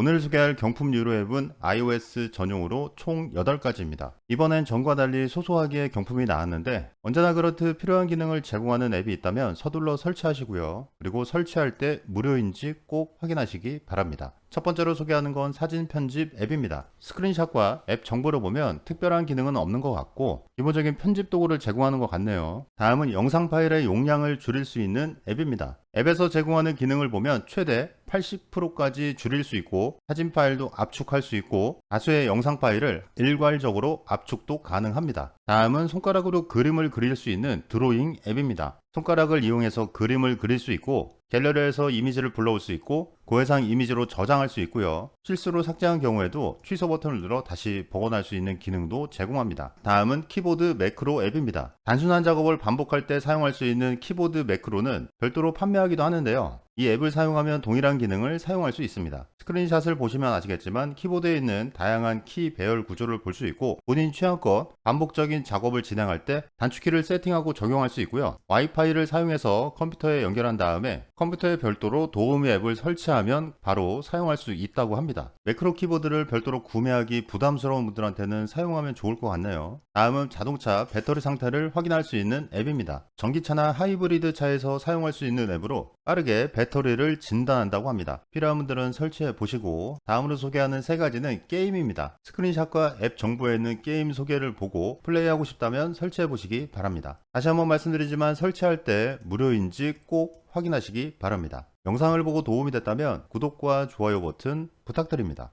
오늘 소개할 경품 유료 앱은 iOS 전용으로 총 8가지입니다. 이번엔 전과 달리 소소하게 경품이 나왔는데 언제나 그렇듯 필요한 기능을 제공하는 앱이 있다면 서둘러 설치하시고요. 그리고 설치할 때 무료인지 꼭 확인하시기 바랍니다. 첫 번째로 소개하는 건 사진 편집 앱입니다. 스크린샷과 앱 정보를 보면 특별한 기능은 없는 것 같고 기본적인 편집 도구를 제공하는 것 같네요. 다음은 영상 파일의 용량을 줄일 수 있는 앱입니다. 앱에서 제공하는 기능을 보면 최대 80%까지 줄일 수 있고 사진 파일도 압축할 수 있고 다수의 영상 파일을 일괄적으로 압축도 가능합니다. 다음은 손가락으로 그림을 그릴 수 있는 드로잉 앱입니다. 손가락을 이용해서 그림을 그릴 수 있고 갤러리에서 이미지를 불러올 수 있고 고해상 이미지로 저장할 수 있고요. 실수로 삭제한 경우에도 취소 버튼을 눌러 다시 복원할 수 있는 기능도 제공합니다. 다음은 키보드 매크로 앱입니다. 단순한 작업을 반복할 때 사용할 수 있는 키보드 매크로는 별도로 판매하기도 하는데요. 이 앱을 사용하면 동일한 기능을 사용할 수 있습니다. 스크린샷을 보시면 아시겠지만 키보드에 있는 다양한 키 배열 구조를 볼 수 있고 본인 취향껏 반복적인 작업을 진행할 때 단축키를 세팅하고 적용할 수 있고요. 와이파이를 사용해서 컴퓨터에 연결한 다음에 컴퓨터에 별도로 도우미 앱을 설치하면 바로 사용할 수 있다고 합니다. 매크로 키보드를 별도로 구매하기 부담스러운 분들한테는 사용하면 좋을 것 같네요. 다음은 자동차 배터리 상태를 확인할 수 있는 앱입니다. 전기차나 하이브리드 차에서 사용할 수 있는 앱으로 빠르게 배터리를 진단한다고 합니다. 필요한 분들은 설치해 보시고 다음으로 소개하는 세 가지는 게임입니다. 스크린샷과 앱 정보에 있는 게임 소개를 보고 플레이하고 싶다면 설치해 보시기 바랍니다. 다시 한번 말씀드리지만 설치할 때 무료인지 꼭 확인하시기 바랍니다. 영상을 보고 도움이 됐다면 구독과 좋아요 버튼 부탁드립니다.